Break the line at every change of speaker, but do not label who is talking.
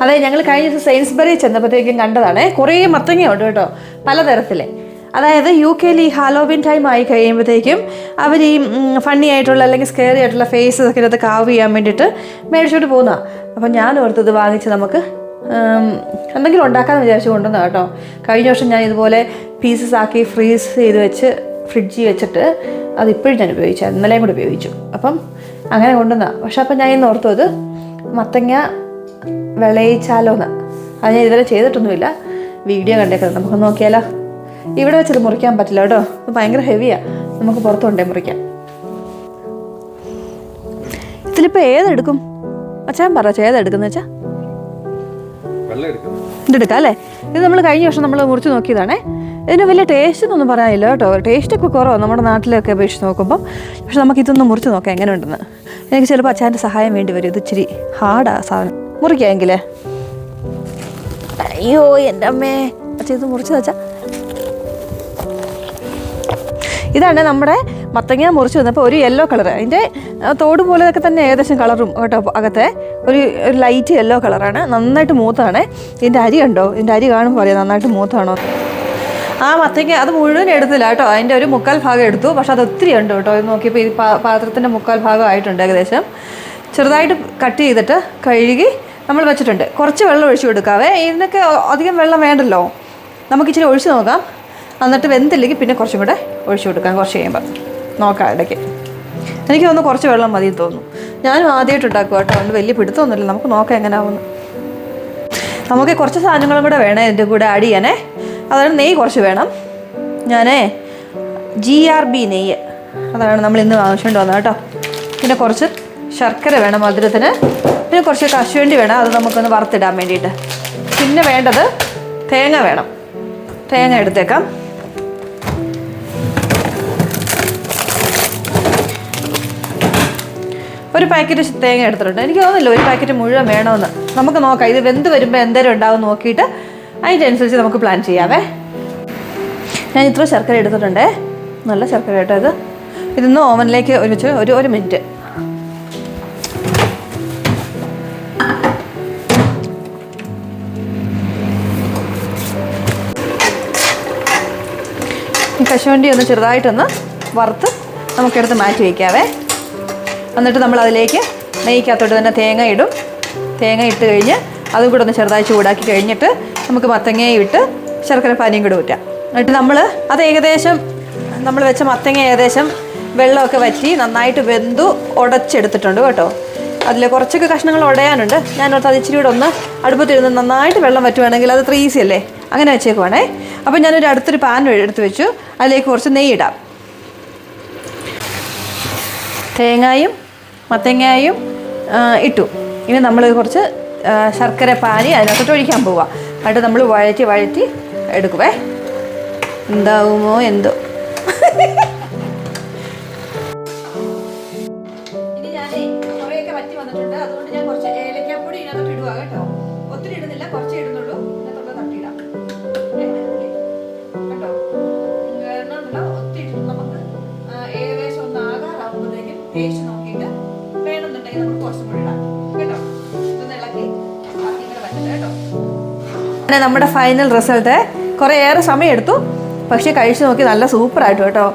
അതെ ഞങ്ങൾ കഴിഞ്ഞ ദിവസം സെയിൻസ്ബറി ചെന്നപ്പോഴത്തേക്കും കണ്ടതാണ്. കുറേ മത്തങ്ങയുണ്ട് കേട്ടോ പലതരത്തിലെ. അതായത് യു കെയിൽ ഈ ഹാലോവിൻ ടൈം ആയി കഴിയുമ്പോഴത്തേക്കും അവർ ഈ ഫണ്ണി ആയിട്ടുള്ള അല്ലെങ്കിൽ സ്കെയറി ആയിട്ടുള്ള ഫേസസ് ഒക്കെ ഇതിനകത്ത് കാവ് ചെയ്യാൻ വേണ്ടിയിട്ട് മേടിച്ചോട്ട് പോകുന്നതാണ് അപ്പം ഞാൻ ഓർത്തത് വാങ്ങിച്ച് നമുക്ക് എന്തെങ്കിലും ഉണ്ടാക്കാമെന്ന് വിചാരിച്ച് കൊണ്ടുവന്ന കേട്ടോ. കഴിഞ്ഞ വർഷം ഞാൻ ഇതുപോലെ പീസസ് ആക്കി ഫ്രീസ് ചെയ്ത് വെച്ച് ഫ്രിഡ്ജിൽ വെച്ചിട്ട് അത് ഇപ്പോഴും ഞാൻ ഉപയോഗിച്ചു ഇന്നലെയും കൂടി ഉപയോഗിച്ചു. അപ്പം അങ്ങനെ കൊണ്ടുവന്ന. പക്ഷെ അപ്പം ഞാൻ ഇന്ന് ഓർത്തു അത് മത്തങ്ങ വിളയിച്ചാലോന്ന് അത് ഞാൻ ഇതുവരെ ചെയ്തിട്ടൊന്നുമില്ല. വീഡിയോ കണ്ടേക്കുന്നത് നമുക്ക് നോക്കിയാലോ. ഇവിടെ വെച്ചത് മുറിക്കാൻ പറ്റില്ല കേട്ടോ. ഇത് ഭയങ്കര ഹെവിയാണ് നമുക്ക് പുറത്തുകൊണ്ടേ മുറിക്കാം. ഇതിലിപ്പോൾ ഏതെടുക്കും? അച്ഛൻ പറ ഏതെടുക്കുന്ന വെച്ചാ
വെള്ളം എടുക്കുന്നു
ഇതെടുക്കാം അല്ലേ? ഇത് നമ്മൾ കഴിഞ്ഞ വർഷം നമ്മൾ മുറിച്ച് നോക്കിയതാണേ. ഇതിന് വലിയ ടേസ്റ്റ് എന്നൊന്നും പറയാനില്ല കേട്ടോ. ടേസ്റ്റൊക്കെ കുറവാണ് നമ്മുടെ നാട്ടിലൊക്കെ അപേക്ഷിച്ച് നോക്കുമ്പോൾ പക്ഷെ നമുക്ക് ഇതൊന്ന് മുറിച്ച് നോക്കാം എങ്ങനെ ഉണ്ടെന്ന് എനിക്ക് ചിലപ്പോൾ അച്ഛന്റെ സഹായം വേണ്ടി വരും. ഇത് ഇച്ചിരി ഹാർഡാ സാധനം. മുറിക്കാമെങ്കിലേ അയ്യോ എന്റെ അമ്മേ. അച്ഛൻ ഇത് മുറിച്ച് വെച്ച ഇതാണ് നമ്മുടെ മത്തങ്ങ മുറിച്ച് വന്നപ്പോൾ ഒരു യെല്ലോ കളർ അതിന്റെ തോട് പോലെയൊക്കെ തന്നെ ഏകദേശം കളറും കേട്ടോ അകത്തെ. ഒരു ഒരു ലൈറ്റ് യെല്ലോ കളറാണ് നന്നായിട്ട് മൂത്താണ്. ഇതിന്റെ അരി കണ്ടോ? ഇതിന്റെ അരി കാണുമ്പോൾ അറിയാം നന്നായിട്ട് മൂത്താണോ? ആ മത്തങ്ങ അത് മുഴുവൻ എടുത്തില്ല കേട്ടോ. അതിന്റെ ഒരു മുക്കാൽ ഭാഗം എടുത്തു. പക്ഷെ അത് ഒത്തിരി ഉണ്ട് കേട്ടോ. ഇത് നോക്കിയപ്പോൾ ഈ പാ- പാത്രത്തിന്റെ മുക്കാൽ ഭാഗം ആയിട്ടുണ്ട് ഏകദേശം. ചെറുതായിട്ട് കട്ട് ചെയ്തിട്ട് കഴുകി നമ്മൾ വെച്ചിട്ടുണ്ട്. കുറച്ച് വെള്ളം ഒഴിച്ചു കൊടുക്കാവേ. ഇതിനൊക്കെ അധികം വെള്ളം വേണ്ടല്ലോ. നമുക്ക് ഇച്ചിരി ഒഴിച്ച് നോക്കാം. എന്നിട്ട് വെന്തില്ലെങ്കിൽ പിന്നെ കുറച്ചും കൂടെ ഒഴിച്ചു കൊടുക്കാം. കുറച്ച് കഴിയുമ്പോൾ നോക്കാം ഇടയ്ക്ക്. എനിക്ക് തോന്നുന്നു കുറച്ച് വെള്ളം മതി തോന്നുന്നു. ഞാനും ആദ്യമായിട്ട് ഉണ്ടാക്കും കേട്ടോ. വലിയ പിടുത്തമൊന്നുമില്ല. നമുക്ക് നോക്കാം എങ്ങനെയാവുന്നു നമുക്ക് കുറച്ച് സാധനങ്ങളും കൂടെ വേണം. ഇതിന്റെ കൂടെ ആഡ് ചെയ്യാനേ. അതാണ് നെയ്യ് കുറച്ച് വേണം. ഞാനേ ജി ആർ ബി നെയ്യ്. അതാണ് നമ്മൾ ഇന്ന് വാങ്ങിച്ചുകൊണ്ട് വന്നത് കേട്ടോ. പിന്നെ കുറച്ച് ശർക്കര വേണം മധുരത്തിന്. പിന്നെ കുറച്ച് കശുവണ്ടി വേണം. അത് നമുക്കൊന്ന് വറുത്തിടാൻ വേണ്ടിയിട്ട്. പിന്നെ വേണ്ടത് തേങ്ങ വേണം. തേങ്ങ എടുത്തേക്കാം. ഒരു പാക്കറ്റ് തേങ്ങ എടുത്തിട്ടുണ്ട്. എനിക്ക് തോന്നുന്നില്ല ഒരു പാക്കറ്റ് മുഴുവൻ വേണമെന്ന്. നമുക്ക് നോക്കാം. ഇത് വെന്ത് വരുമ്പോൾ എന്തേലും ഉണ്ടാവും നോക്കിയിട്ട് അതിന്റെ അനുസരിച്ച് നമുക്ക് പ്ലാൻ ചെയ്യാവേ. ഞാൻ ഇത്ര ശർക്കര എടുത്തിട്ടുണ്ടേ. നല്ല ശർക്കര കേട്ടോ ഇത്. ഇതൊന്ന് ഓവനിലേക്ക് ഒരുമിച്ച് ഒരു ഒരു മിനിറ്റ്. ഈ കശുവണ്ടി ഒന്ന് ചെറുതായിട്ടൊന്ന് വറുത്ത് നമുക്കെടുത്ത് മാറ്റി വയ്ക്കാവേ. എന്നിട്ട് നമ്മൾ അതിലേക്ക് നെയ്ക്കകത്തോട്ട് തന്നെ തേങ്ങ ഇടും. തേങ്ങ ഇട്ട് കഴിഞ്ഞ് അതും കൂടെ ഒന്ന് ചെറുതായി ചൂടാക്കി കഴിഞ്ഞിട്ട് നമുക്ക് മത്തങ്ങയും ഇട്ട് ശർക്കര പാനിയും കൂടെ ഊറ്റാം. എന്നിട്ട് നമ്മൾ അത് ഏകദേശം നമ്മൾ വെച്ച മത്തങ്ങ ഏകദേശം വെള്ളമൊക്കെ വറ്റി നന്നായിട്ട് വെന്തു ഉടച്ചെടുത്തിട്ടുണ്ട് കേട്ടോ. അതിൽ കുറച്ചൊക്കെ കഷ്ണങ്ങൾ ഉടയാനുണ്ട്. ഓർത്ത് അത് ഇച്ചിരി കൂടെ ഒന്ന് അടുപ്പത്തിരുന്ന് നന്നായിട്ട് വെള്ളം വറ്റുവാണെങ്കിൽ അത് ത്രീ ഈസി അല്ലേ? അങ്ങനെ വെച്ചേക്കുവാണേ. അപ്പോൾ ഞാനൊരു അടുത്തൊരു പാൻ എടുത്ത് വെച്ചു. അതിലേക്ക് കുറച്ച് നെയ്യ് ഇടാം. തേങ്ങായും മത്തങ്ങായും ഇട്ടു. ഇനി നമ്മൾ കുറച്ച് ശർക്കര പാനി അതിനകത്തോട്ട് ഒഴിക്കാൻ പോവുക എന്നിട്ട് നമ്മൾ വഴറ്റി വഴറ്റി എടുക്കുവേ. എന്താവുമോ എന്തോ. ടേസ്റ്റ് നോക്കിയിട്ട് വേണമെന്നുണ്ടെങ്കിൽ നമുക്ക് കുറച്ചും കൂടി ഇടാം. കേട്ടോ? ഇതൊന്ന് ഇളക്കി ബാക്കി ഇങ്ങനെ പറ്റില്ല കേട്ടോ? അങ്ങനെ നമ്മുടെ ഫൈനൽ റിസൾട്ട് കുറേ ഏറെ സമയം എടുത്തു പക്ഷേ കഴിച്ചു നോക്കി നല്ല സൂപ്പറായിട്ട് കേട്ടോ.